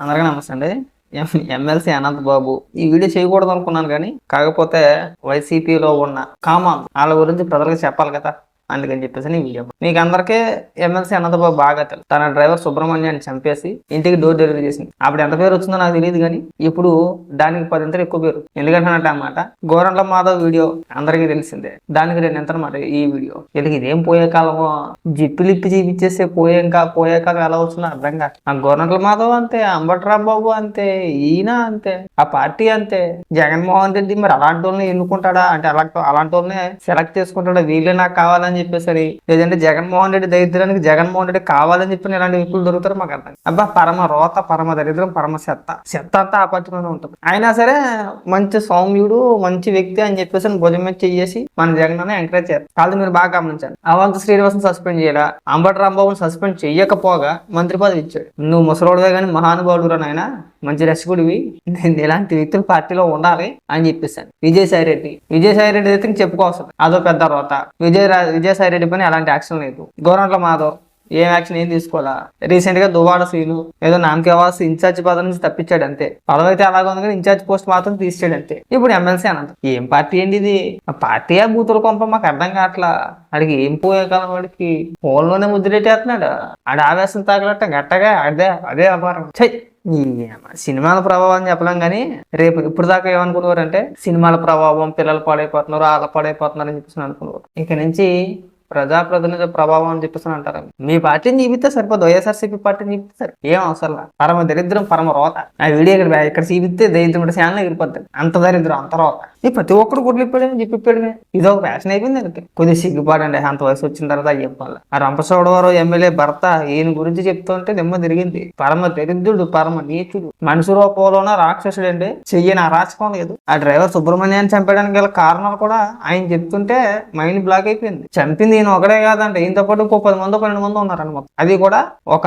అందరికీ నమస్తే అండి. M- MLC Anant Babu. ఈ వీడియో చేయకూడదు అనుకున్నాను కానీ కాకపోతే వైసీపీలో ఉన్న కామన్ వాళ్ళ గురించి ప్రజలకు చెప్పాలి కదా. అందుకని చెప్పేసి ఈ వీడియో. మీకు అందరికీ ఎమ్మెల్సీ అనంత్ బాబు బాగా తెలుసు. తన డ్రైవర్ సుబ్రహ్మణ్యాన్ని చంపేసి ఇంటికి డోర్ డెలివరీ చేసింది. అప్పుడు ఎంత పేరు వచ్చిందో నాకు తెలియదు కానీ ఇప్పుడు దానికి పదింతలు ఎక్కువ పేరు. ఎందుకంటే అన్నమాట గోరంట్ల మాధవ్ వీడియో అందరికీ తెలిసిందే. దానికి రెండు ఎంత అనమాట ఈ వీడియో? ఇది ఇదేం పోయే కాలమో? జిప్పిలిప్పి చూపించేస్తే పోయే ఇంకా పోయే కాలం ఎలా వస్తుందో అర్థం కాదు. ఆ గోరంట్ల మాధవ్ అంతే అంబట్రామ్ బాబు అంతే ఈయన అంతే ఆ పార్టీ అంతే. జగన్మోహన్ రెడ్డి మరి అలాంటి వాళ్ళని ఎన్నుకుంటాడా? అంటే అలాంటి అలాంటి వాళ్ళని సెలెక్ట్ చేసుకుంటాడా? వీళ్ళే నాకు కావాలని చెప్పేసరి లేదంటే జగన్మోహన్ రెడ్డి దరిద్రానికి జగన్మోహన్ రెడ్డి కావాలని చెప్పి ఇలాంటి వ్యక్తులు దొరుకుతారు మాకు అర్థం అబ్బా పరమ రోత పరమ దరిద్రం పరమ చెత్త. చెత్త అంతా ఆ ఉంటుంది. అయినా సరే మంచి సౌమ్యుడు మంచి వ్యక్తి అని చెప్పేసి అని భుజం మీద చెయ్యేసి మన జగన్ అనే ఎంకరేజ్ చేయాలి. కాదు మీరు బాగా గమనించండి. అవంత శ్రీనివాసం సస్పెండ్ చేయాలా? అంబటి రాంబాబుని సస్పెండ్ చెయ్యకపోగా మంత్రి పదవి ఇచ్చాడు. నువ్వు ముసలోడువే కానీ మహానుభావుడు రానైనా మంచి రసికుడివి. నేను ఇలాంటి వ్యక్తులు పార్టీలో ఉండాలి అని చెప్పేసాను విజయసాయి రెడ్డి విజయసాయి రెడ్డి అయితే చెప్పుకోవచ్చు అదో పెద్ద రోత. విజయ విజయసాయి రెడ్డి పైన ఎలాంటి యాక్షన్ లేదు. గోరంట్ల మాధవ్ ఏం యాక్షన్ ఏం తీసుకోవాలా? రీసెంట్గా దువాడ సీను ఏదో నామకేవాస్ ఇన్ఛార్జ్ పదవి నుంచి తప్పించాడు అంతే. పదవి అయితే అలాగే ఉంది కానీ ఇన్ఛార్జ్ పోస్ట్ మాత్రం తీసాడు అంతే. ఇప్పుడు ఎమ్మెల్సీ అనంత. ఏం పార్టీ ఏంటి ఇది? పార్టీ ఆ బూతుల కొంప మాకు అర్థం కావట్లా. అడిగి ఏం పోయే కాలం వాడికి ఫోన్లోనే ముద్రెట్టేస్తున్నాడు ఆడ ఆవేశం తాగలట్ట గట్టగా అదే అదే అపారం ఛై! సినిమాల ప్రభావం చెప్పలేం కానీ రేపు ఇప్పుడు దాకా ఏమనుకునేవారంటే సినిమాల ప్రభావం పిల్లలు పాడైపోతున్నారు వాళ్ళ పాడైపోతున్నారు అని చెప్పేసి అనుకునేవారు. ఇక నుంచి ప్రజాప్రతినిధి ప్రభావం అని చెప్పేసి అంటారు. మీ పార్టీని చూపిస్తే సరిపోదు వైఎస్ఆర్సీపీ పార్టీని చూపిస్తే సరి ఏం అవసరం పరమ దరిద్రం పరమ రోత. ఆ వీడియో ఇక్కడ ఇక్కడ చూపిస్తే దరిద్రం ఛానల్ ఎగిరిపోతుంది అంత దరిద్రం అంత రోత. ఈ ప్రతి ఒక్కరు గుడ్లు ఇప్పాడని చెప్పి ఇప్పాడు ఇది ఒక ఫ్యాషన్ అయిపోయింది దానికి కొద్దిగా సిగ్గుపాడండి అంత వయసు వచ్చిన తర్వాత అది చెప్పాలి ఆ రంపచోడవరం ఎమ్మెల్యే భర్త ఈయన గురించి చెప్తుంటే నిమ్మ తిరిగింది. పరమ దరిద్రుడు పరమ నీచుడు. మనిషి రూపంలోన రాక్షసుడు అండి. చెయ్యని అరాచకం లేదు. ఆ డ్రైవర్ సుబ్రహ్మణ్యాన్ని చంపడానికి గల కారణాలు కూడా ఆయన చెప్తుంటే మైండ్ బ్లాక్ అయిపోయింది. చంపింది ఈయన ఒకడే కాదంటే ఈయనతో పాటు ఇంకో పది మంది పన్నెండు మంది ఉన్నారనమాట అది కూడా ఒక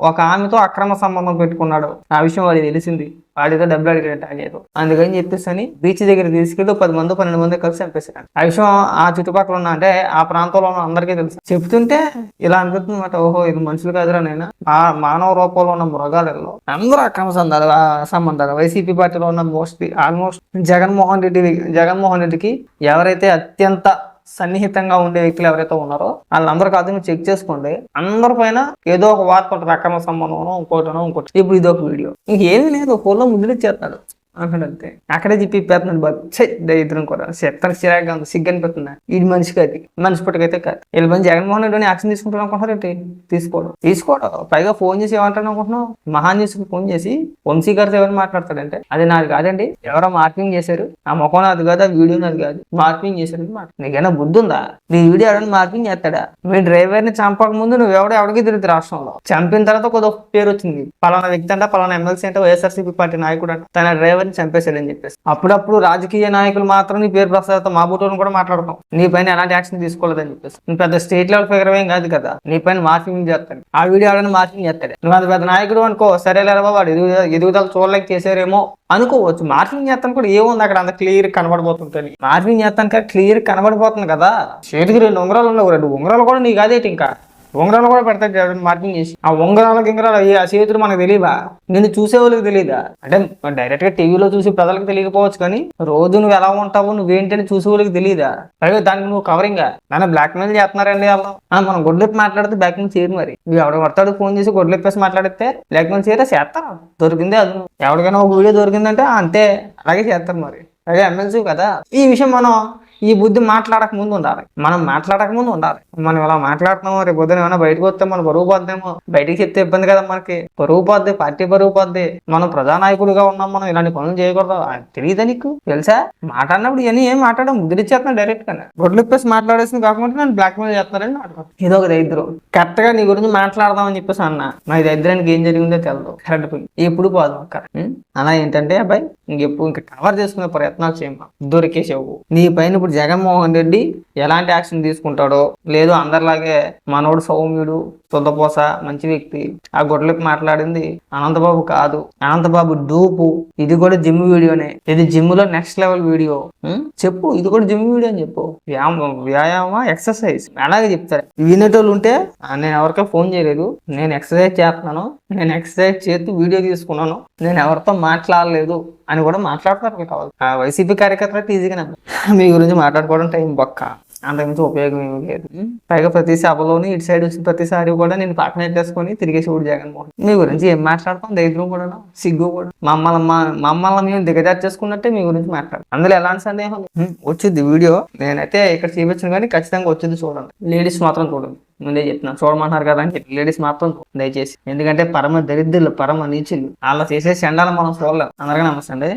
ఒక ఆమెతో అక్రమ సంబంధం పెట్టుకున్నాడు. ఆ విషయం వాడికి తెలిసింది. వాడితో డబ్బులు అడిగాడు అడిగారు అందుకని చెప్పేసి అని బీచ్ దగ్గర తీసుకెళ్ళి పది మంది పన్నెండు మంది కలిసి చంపేశాడు ఆ విషయం ఆ చుట్టుపక్కల ఉన్న అంటే ఆ ప్రాంతంలో ఉన్న అందరికీ తెలుసు. చెప్తుంటే ఇలా అనిపిస్తుంది అనమాట ఓహో ఇది మనుషులు కాదురా నేను ఆ మానవ రూపంలో ఉన్న మృగాలలో అందరూ అక్రమ సంధాలు సంబంధాలు. వైసీపీ పార్టీలో ఉన్న మోస్ట్లీ ఆల్మోస్ట్ జగన్మోహన్ రెడ్డి జగన్మోహన్ రెడ్డికి ఎవరైతే అత్యంత సన్నిహితంగా ఉండే వ్యక్తులు ఎవరైతే ఉన్నారో వాళ్ళందరూ కాదు మీరు చెక్ చేసుకోండి. అందరి పైన ఏదో ఒక వార్త ఉంటుంది అక్రమ సంబంధం ఇంకోటనో ఇంకోటి. ఇప్పుడు ఇది ఒక వీడియో. ఇంకేమీ లేదు ఫోన్లో ముందు చేస్తాడు. అనుకుంటే అంతే అక్కడే చెప్పి పెడుతున్నాడు బాబు. చె దరిద్రం కూడా. చెప్తాను చిరాగ్గా ఉంది. సిగ్గు అనిపిస్తుంది. ఇది మనిషి కాదు మనిషి పుట్టుకైతే కాదు. వీళ్ళ మంది జగన్మోహన్ రెడ్డి యాక్షన్ తీసుకుంటాను అనుకుంటున్నారు ఏంటి? తీసుకోవడం. తీసుకోవడం. పైగా ఫోన్ చేసి ఏమంటాను అనుకుంటున్నావు? మహాన్ చేసుకుని ఫోన్ చేసి వంశీ గారితో ఎవరు మాట్లాడతాడంటే? అది నాది కాదండి. ఎవరో మార్పింగ్ చేశారు. ఆ ముఖం నాది కాదు ఆ వీడియో నాది కాదు. మార్పింగ్ చేశారు అని మాట నీకైనా బుద్ధి ఉందా? నీ వీడియో ఎవరైనా మార్పింగ్ చేస్తాడా? మీ డ్రైవర్ని చంపక ముందు నువ్వు ఎవడో ఎవడికి తిరుగుతుంది రాష్ట్రంలో? చంపిన తర్వాత కొద్దిగా పేరు వచ్చింది. పలానా వ్యక్తి అంటే పలానా ఎమ్మెల్సీ అంటే వైఎస్ఆర్సీపీ పార్టీ నాయకుడు అంటే. తన డ్రైవర్ ని చంపేశాడని చెప్పేసి. అప్పుడప్పుడు రాజకీయ నాయకులు మాత్రం నీ పేరు ప్రసాద్ మా బూటోని కూడా మాట్లాడతాం. నీ పైన ఎలాంటి యాక్షన్ తీసుకోలేదని చెప్పేసి. నువ్వు పెద్ద స్టేట్ లెవెల్ ఫిగర్ ఏం కాదు కదా. నీ పైన మార్కింగ్ చేస్తాడు. ఆ వీడియో ఎవరైనా మార్కింగ్ చేస్తాడు. నువ్వు అంత పెద్ద నాయకుడు అనుకో సరే లేరా వాడు ఎదుగుదల ఎదుగుదల చూడలేక చేశారేమో అనుకోవచ్చు. మార్కింగ్ చేస్తాను కూడా ఏముంది అక్కడ? అంత క్లియర్ కనబడిపోతుంటుంది మార్కింగ్ చేస్తాను కదా క్లియర్ కనబడిపోతుంది కదా. చేతికి రెండు ఉంగరాలు ఉన్నావు రెండు ఉంగరాలు కూడా నీకు అదేటి ఇంకా? ఉంగరాలు కూడా పెడతాడు జగన్ మార్కింగ్ చేసి. ఆ ఉంగరాల గింగరాలు ఆ చేతులు మనకు తెలియదా? నిన్ను చూసే వాళ్ళకి తెలియదా? అంటే డైరెక్ట్గా టీవీలో చూసి ప్రజలకు తెలియకపోవచ్చు కానీ రోజు నువ్వు ఎలా ఉంటావు నువ్వేంటని చూసే వాళ్ళకి తెలియదా? పైగా దానికి నువ్వు కవరింగ్ నన్ను బ్లాక్ మెయిల్ చేస్తున్నారండి వాళ్ళు. మనం గొడ్లెప్పి మాట్లాడితే బ్లాక్ మెయిల్ చేయరు మరి. నువ్వు ఎవడ పడతాడు ఫోన్ చేసి గొడ్లెప్పేసి మాట్లాడితే బ్లాక్ మెయిల్ చేయరా? చేస్తారు? దొరికిందే అది. ఎవరికైనా ఒక వీడియో దొరికిందంటే అంతే. అలాగే చేస్తారు మరి. అదే ఎమ్మెల్సీ కదా. ఈ విషయం మనం ఈ బుద్ధి మాట్లాడక ముందు ఉండాలి. మనం మాట్లాడక ముందు ఉండాలి. మనం ఇలా మాట్లాడుతున్నాము రేపు పొద్దున ఏమైనా బయటకు వస్తే మనం బరువు పోద్దేమో బయటికి చెప్తే ఇబ్బంది కదా మనకి. బరువు పోద్ది పార్టీ బరువు పోద్ది మనం ప్రజానాయకుడుగా ఉన్నాం మనం ఇలాంటి పనులు చేయకూడదు. తెలియదా నీకు? తెలుసా? మాట్లాడినప్పుడు ఇవన్నీ ఏం మాట్లాడడం? ముద్రించేస్తున్నాను డైరెక్ట్గా గొడ్లు ఇప్పేసి మాట్లాడేసింది కాకుండా నన్ను బ్లాక్ మెయిల్ చేస్తున్నారని మాట్లాడు. ఇది ఒక దరిద్రం. కరెక్ట్గా నీ గురించి మాట్లాడదామని చెప్పేసి అన్న. నా ఈ దరిద్రానికి ఏం జరిగిందో తెలదు. కరెక్ట్ పోయి ఎప్పుడు పోదు అక్క. అలా ఏంటంటే అబ్బాయి ఇంకెప్పుడు ఇంకా కవర్ చేసుకునే ప్రయత్నాలు చేయమ్మా దొరికేసేవు. నీ పైన ఇప్పుడు జగన్మోహన్ రెడ్డి ఎలాంటి యాక్షన్ తీసుకుంటాడో లేదు అందరిలాగే మనోడు సౌమ్యుడు తుద్దపోస మంచి వ్యక్తి. ఆ గొడ్లకు మాట్లాడింది అనంతబాబు కాదు. అనంతబాబు డూపు. ఇది కూడా జిమ్ వీడియోనే. ఇది జిమ్లో నెక్స్ట్ లెవెల్ వీడియో. చెప్పు ఇది కూడా జిమ్ వీడియో అని చెప్పు. వ్యాయామం వ్యాయామ ఎక్సర్సైజ్? అలాగే చెప్తారు. వినేటోళ్ళు ఉంటే నేను ఎవరికో ఫోన్ చేయలేదు. నేను ఎక్సర్సైజ్ చేస్తున్నాను. నేను ఎక్సర్సైజ్ చేస్తూ వీడియో తీసుకున్నాను. నేను ఎవరితో మాట్లాడలేదు. అని కూడా మాట్లాడతారు కావాలి ఆ వైసీపీ కార్యకర్తలు అయితే ఈజీగా మీ గురించి మాట్లాడుకోవడం టైం బొక్క. అంతకుమించి ఉపయోగం ఏమీ లేదు. పైగా ప్రతి సభలోని ఇటు సైడ్ వచ్చిన ప్రతిసారి కూడా నేను పక్కన పెట్టేసుకొని తిరిగి చూడు జగన్మోహన్. మీ గురించి ఏం మాట్లాడతాం ధైర్యం కూడా సిగ్గు కూడా. మమ్మల్ని మమ్మల్ని మేము దిగజార్చేసుకున్నట్టే మీ గురించి మాట్లాడు అందులో ఎలాంటి సందేహం వచ్చింది వీడియో. నేనైతే ఇక్కడ చూపించాను కానీ ఖచ్చితంగా వచ్చింది చూడండి. లేడీస్ మాత్రం చూడండి. ముందే చెప్తున్నాను చూడమంటున్నారు కదా అని చెప్పి. లేడీస్ మాత్రం దయచేసి. ఎందుకంటే పరమ దరిద్రులు పరమ నీచులు. అలా చేసే చండాలు మనం చూడలేం. అందరికీ నమస్తే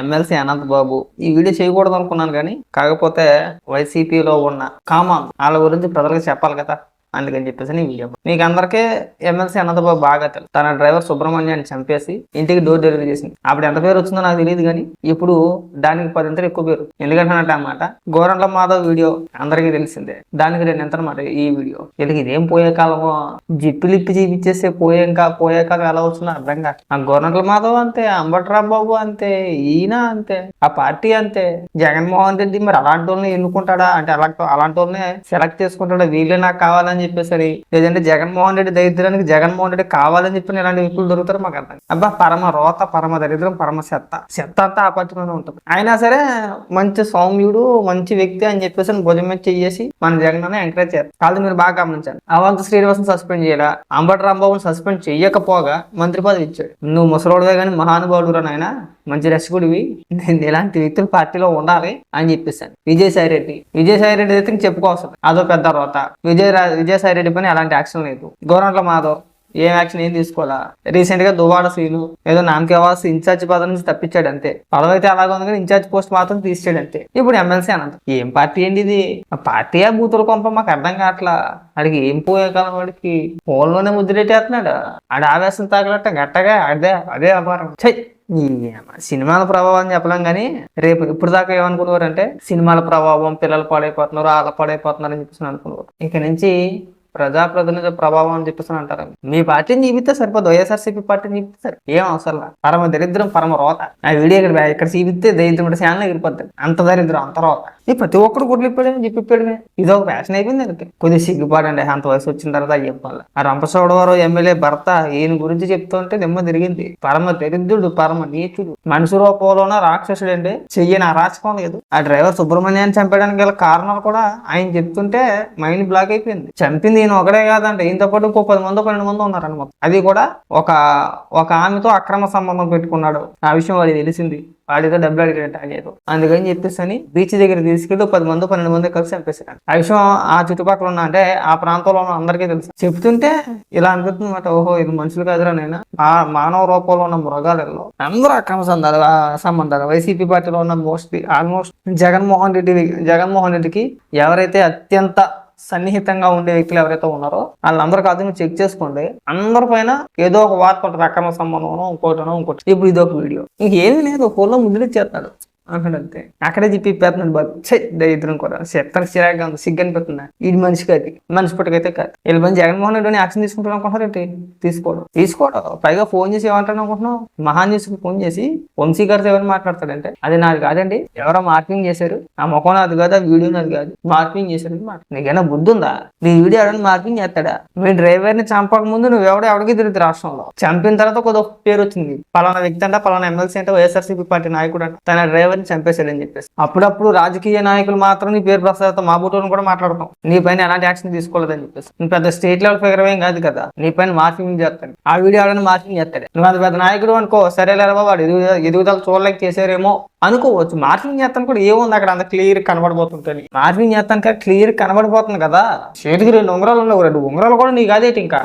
ఎమ్మెల్సీ అనంత్ బాబు ఈ వీడియో చేయకూడదు అనుకున్నాను కానీ కాకపోతే వైసీపీలో ఉన్న కామన్ వాళ్ళ గురించి ప్రజలకు చెప్పాలి కదా. అందుకని చెప్పేసి ఈ వీడియో మీకు అందరికీ ఎమ్మెల్సీ అనంతబాబు బాగా తెలుసు. తన డ్రైవర్ సుబ్రహ్మణ్యాన్ని చంపేసి ఇంటికి డోర్ డెలివరీ చేసింది. అప్పుడు ఎంత పేరు వచ్చిందో నాకు తెలియదు కానీ ఇప్పుడు దానికి పదింతలు ఎక్కువ పేరు. ఎందుకంటే అన్నమాట గోరంట్ల మాధవ్ వీడియో అందరికీ తెలిసిందే. దానికి రెండు ఎంత అనమాట ఈ వీడియో. వీళ్ళకి ఇదేం పోయే కాలమో? జిప్పిలిప్పి చూపించేస్తే పోయే ఇంకా పోయే కాలం ఎలా వస్తుందో అర్థం కాదు. ఆ గోరంట్ల మాధవ్ అంతే అంబట్రామ్ బాబు అంతే ఈయన అంతే ఆ పార్టీ అంతే. జగన్మోహన్ రెడ్డి మరి అలాంటి వాళ్ళని ఎన్నుకుంటాడా? అంటే అలాంటి అలాంటి వాళ్ళని సెలెక్ట్ చేసుకుంటాడా? వీళ్ళే నాకు కావాలని చెప్పేసరి లేదంటే జగన్మోహన్ రెడ్డి దరిద్రానికి జగన్మోహన్ రెడ్డి కావాలని చెప్పి ఇలాంటి వ్యక్తులు దొరుకుతారు మాకు అర్థం అబ్బా పరమ రోత పరమ దరిద్రం పరమ చెత్త. చెత్త అంతా ఆ ఉంటుంది. అయినా సరే మంచి సౌమ్యుడు మంచి వ్యక్తి అని చెప్పేసి భుజం మీద చెయ్యేసి మన జగన్ ఎంకరేజ్ చేస్తారు. కాదు మీరు బాగా గమనించాలి అవంత శ్రీనివాసం సస్పెండ్ చేయాలా? అంబటి రాంబాబుని సస్పెండ్ చెయ్యకపోగా మంత్రి పదవి ఇచ్చాడు. నువ్వు ముసలోడువే కానీ మహానుభావుడు నాయన. మంచి రసికుడివి. నేను ఇలాంటి వ్యక్తులు పార్టీలో ఉండాలి అని చెప్పేసాను విజయసాయి రెడ్డి. విజయసాయి రెడ్డి అయితే చెప్పుకోవచ్చు అదో పెద్ద రోత. విజయ విజయసాయి రెడ్డి పైన ఎలాంటి యాక్షన్ లేదు. గోరంట్ల మాధవ్. ఏం యాక్షన్ ఏం తీసుకోవాలా? రీసెంట్గా దువాడ సీను ఏదో నామకేవాస్ ఇన్ఛార్జ్ పదవి నుంచి తప్పించాడు అంతే. పదవి అయితే అలాగే ఉంది కానీ ఇన్ఛార్జ్ పోస్ట్ మాత్రం తీసాడు అంతే. ఇప్పుడు ఎమ్మెల్సీ అనంత. ఏం పార్టీ ఏంటి ఇది? పార్టీయా బూతుల కొంప మాకు అర్థం కావట్లా. ఆడికి ఏం పోయే కాలం వాడికి? ఫోన్లోనే ముద్రెట్టేస్తున్నాడు ఆడ ఆవేశం తాగలట్ట గట్టగా అదే అదే అపారం సినిమాల ప్రభావం చెప్పలేం కానీ రేపు ఇప్పుడు దాకా ఏమనుకున్నారంటే సినిమాల ప్రభావం పిల్లలు పాడైపోతున్నారు వాళ్ళ పాడైపోతున్నారు అని చెప్పేసి అనుకున్నారు ఇక నుంచి ప్రజాప్రతినిధి ప్రభావం అని చెప్పేసి అంటారు. మీ పార్టీని చూపిస్తే సరిపోదు. వైఎస్ఆర్సీపీ పార్టీని చూపిస్తే సరి ఏం అవసరం పరమ దరిద్రం పరమ రోత. ఆ వీడియో ఇక్కడ ఇక్కడ చూపిస్తే దరిద్రం ఛానల్ ఎగిరిపోతుంది అంత దరిద్రం అంత రోత. ఈ ప్రతి ఒక్కరు గుడ్లు ఇప్పాడని చెప్పి ఇప్పాడమే ఇది ఒక ఫ్యాషన్ అయిపోయింది అందుకే కొద్దిగా సిగ్గుపాడండి. అంత వయసు వచ్చిన తర్వాత చెప్పాలి ఆ రంపచోడవరం ఎమ్మెల్యే భర్త ఈయన గురించి చెప్తుంటే నిమ్మ తిరిగింది. పరమ దరిద్రుడు పరమ నీచుడు. మనిషి రూపంలోన రాక్షసుడు అండి చెయ్యని అరాచకం లేదు. ఆ డ్రైవర్ సుబ్రహ్మణ్యాన్ని చంపడానికి గల కారణాలు కూడా ఆయన చెప్తుంటే మైండ్ బ్లాక్ అయిపోయింది. చంపింది ఈయన ఒకడే కాదంటే ఈయనతో పాటు ఇంకో పది మంది పన్నెండు మంది ఉన్నారండి మొత్తం. అది కూడా ఒక ఒక ఆమెతో అక్రమ సంబంధం పెట్టుకున్నాడు. ఆ విషయం వాడికి తెలిసింది. వాడితో డబ్బులు అడిగాడు అడిగారు అందుకని చెప్పేసి అని బీచ్ దగ్గర తీసుకెళ్ళి పది మంది పన్నెండు మంది కలిసి చంపేశాడు ఆ విషయం ఆ చుట్టుపక్కల ఉన్న అంటే ఆ ప్రాంతంలో ఉన్న అందరికీ తెలుసు. చెప్తుంటే ఇలా అనిపిస్తుంది అనమాట ఓహో ఇది మనుషులు కాదురా నేను ఆ మానవ రూపంలో ఉన్న మృగాలలో అందరూ అక్రమ సంబంధాలు ఆ సంబంధాలు. వైసీపీ పార్టీలో ఉన్న మోస్ట్లీ ఆల్మోస్ట్ జగన్మోహన్ రెడ్డి జగన్మోహన్ రెడ్డికి ఎవరైతే అత్యంత సన్నిహితంగా ఉండే వ్యక్తులు ఎవరైతే ఉన్నారో వాళ్ళందరూ కాదు మీరు చెక్ చేసుకోండి. అందరి పైన ఏదో ఒక వార్త ఉంటుంది అక్రమ సంబంధం ఇంకోటనో ఇంకోటి. ఇప్పుడు ఇది ఒక వీడియో. ఇంకేమీ లేదు ఫోన్లో ముందు చేస్తాడు అక్కడ అంతే అక్కడే చెప్పి పెడుతున్నాడు బాబు. చె దరిద్రం కూడా. చెప్తాను చిరాగ్గా ఉంది. సిగ్గు అనిపిస్తుంది ఇది మనిషి కాదు మనిషి పుట్టుకైతే కాదు. వీళ్ళ మంది జగన్మోహన్ రెడ్డి యాక్షన్ తీసుకుంటాను అనుకుంటున్నారు ఏంటి? తీసుకోవడం తీసుకోవడం పైగా ఫోన్ చేసి ఏమంటాను అనుకుంటున్నావు? మహాన్ ఫోన్ చేసి వంశీ గారితో ఎవరు మాట్లాడతాడంటే? అది నాది కాదండి. ఎవరో మార్పింగ్ చేశారు. ఆ ముఖం నాది కాదు ఆ వీడియో నాది కాదు. మార్పింగ్ చేశారు మాట. నీకైనా బుద్ధి ఉందా? నీ వీడియో ఎవరైనా మార్పింగ్ చేస్తాడా? మీ డ్రైవర్ని చంపక ముందు నువ్వు ఎవడో ఎవడికి తిరుగుతుంది రాష్ట్రంలో? చంపిన తర్వాత కొద్దిగా ఒక పేరు వచ్చింది. పలానా వ్యక్తి అంటే పలానా ఎమ్మెల్సీ అంటే వైఎస్ఆర్సీపీ పార్టీ నాయకుడు అంటే. తన డ్రైవర్ ని చంపేశాడని చెప్పేసి. అప్పుడప్పుడు రాజకీయ నాయకులు మాత్రం నీ పేరు ప్రసాద్ మా బూటోని కూడా మాట్లాడతాం. నీ పైన ఎలాంటి యాక్షన్ తీసుకోలేదని చెప్పేసి. నువ్వు పెద్ద స్టేట్ లెవెల్ ఫిగర్ ఏం కాదు కదా. నీ పైన మార్కింగ్ చేస్తాడు? ఆ వీడియో ఎవరైనా మార్కింగ్ చేస్తాడు? నువ్వు అంత పెద్ద నాయకుడు అనుకో సరే లేరా వాడు ఎదుగుదల ఎదుగుదల చూడలేక చేశారేమో అనుకోవచ్చు. మార్కింగ్ చేస్తాను కూడా ఏముంది అక్కడ? అంత క్లియర్ కనబడిపోతుంది మార్కింగ్ చేస్తాను క్లియర్ కనబడిపోతుంది కదా. చేతికి రెండు ఉంగరాలు ఉన్నాయి రెండు ఉంగరాలు కూడా నీకు కాదేటి ఇంకా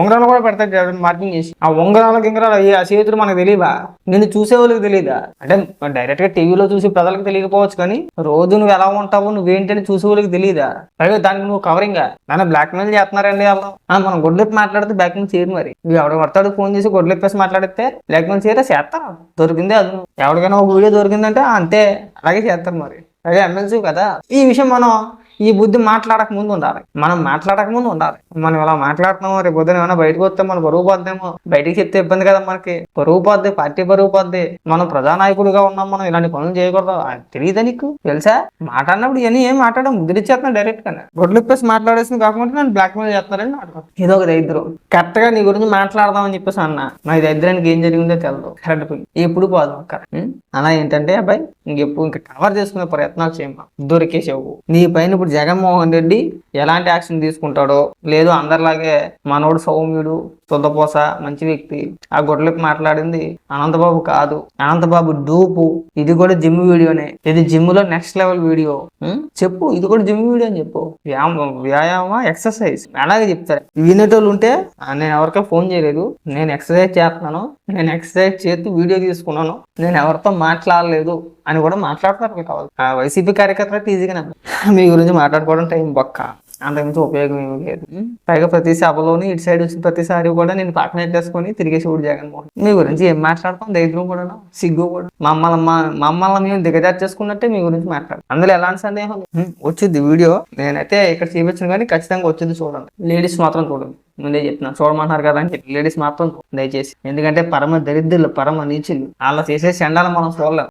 ఉంగరాలు కూడా పెడతాడు మార్కింగ్ చేసి. ఆ ఉంగరాల గింగరాలు అయ్యి ఆ చేతులు మనకు తెలియదా? నిన్ను చూసే వాళ్ళకి తెలియదా? అంటే డైరెక్ట్గా టీవీలో చూసి ప్రజలకు తెలియకపోవచ్చు కానీ రోజు నువ్వు ఎలా ఉంటావు నువ్వేంటని చూసే వాళ్ళకి తెలియదా? పైగా దానికి నువ్వు కవరింగ్ నన్ను బ్లాక్ మెయిల్ చేస్తున్నారండి వాళ్ళు మనం గొడ్లెప్పి మాట్లాడితే బ్లాక్ మెయిల్ చేయరు మరి. ఎవడ పడతాడు ఫోన్ చేసి గొడ్లెప్పేసి మాట్లాడితే బ్లాక్ మెయిల్ చేయరా? చేస్తారు? దొరికిందే అది. ఎవరికైనా ఒక వీడియో దొరికిందంటే అంతే. అలాగే చేస్తారు మరి. అదే ఎమ్మెల్సీ కదా. ఈ విషయం మనం ఈ బుద్ధి మాట్లాడక ముందు ఉండాలి. మనం మాట్లాడక ముందు ఉండాలి. మనం ఇలా మాట్లాడుతున్నాము రేపు పొద్దున ఏమైనా బయటకు వస్తే మన బరువు పోద్దేమో బయటికి చెప్తే ఇబ్బంది కదా మనకి. బరువు పోద్ది పార్టీ బరువు పోద్ది మనం ప్రజానాయకుడిగా ఉన్నాం మనం ఇలాంటి పనులు చేయకూడదు. తెలియదా నీకు? తెలుసా? మాట్లాడినప్పుడు ఇవన్నీ ఏం మాట్లాడడం ముద్రించేస్తున్నాను డైరెక్ట్గా గొడ్లు ఇప్పేసి మాట్లాడేసింది కాకుండా నన్ను బ్లాక్ మెయిల్ చేస్తున్నారని నాటకం ఇది ఒక దరిద్రం. కరెక్ట్గా నీ గురించి మాట్లాడదాం అని చెప్పేసి అన్న. నా దరిద్రానికి ఏం జరిగిందో తెలదు. కరెక్ట్ పోయి. ఎప్పుడు పోదు అక్కడ. అలా ఏంటంటే అబ్బాయి ఇంకెప్పుడు ఇంకా కవర్ చేసుకునే ప్రయత్నాలు చేయమా దొరికేసావు. నీ పైన ఇప్పుడు జగన్మోహన్ రెడ్డి ఎలాంటి యాక్షన్ తీసుకుంటాడో లేదు అందరిలాగే మనోడు సౌమ్యుడు తుద్దపోస మంచి వ్యక్తి ఆ గొడ్లకు మాట్లాడింది అనంతబాబు కాదు. అనంతబాబు డూపు. ఇది కూడా జిమ్ వీడియోనే. ఇది జిమ్లో నెక్స్ట్ లెవెల్ వీడియో. చెప్పు ఇది కూడా జిమ్ వీడియో అని చెప్పు. వ్యాయామం వ్యాయామ ఎక్సర్సైజ్ అలాగే చెప్తారు. వినేటోళ్ళు ఉంటే నేను ఎవరికో ఫోన్ చేయలేదు. నేను ఎక్సర్సైజ్ చేస్తున్నాను. నేను ఎక్సర్సైజ్ చేస్తూ వీడియో తీసుకున్నాను. నేను ఎవరితో మాట్లాడలేదు. అని కూడా మాట్లాడతారు కావాలి ఆ వైసీపీ కార్యకర్తలు ఈజీగా మీ గురించి మాట్లాడుకోవడం టైం బొక్క. అంతకుమించి ఉపయోగం ఏమీ లేదు? పైగా ప్రతి సభలోని ఇటు సైడ్ వచ్చిన ప్రతిసారి కూడా నేను పక్కన పెట్టేసుకొని తిరిగేసి ఊడు జగన్మోహన్ మీ గురించి ఏం మాట్లాడతాం ధైర్యం కూడా సిగ్గు కూడా. మమ్మల్ని మమ్మల్ని మేము దిగజారు చేసుకున్నట్టే మీ గురించి మాట్లాడతాం అందులో ఎలాంటి సందేహం వచ్చింది వీడియో. నేనైతే ఇక్కడ చూపించిన కానీ ఖచ్చితంగా వచ్చింది చూడండి. లేడీస్ మాత్రం చూడండి. ముందే చెప్తున్నాను చూడమంటారు కదా అని చెప్పి. లేడీస్ మాత్రం దయచేసి. ఎందుకంటే పరమ దరిద్రులు పరమ నీచులు. అలా చేసే చండాలు మనం చూడలేం.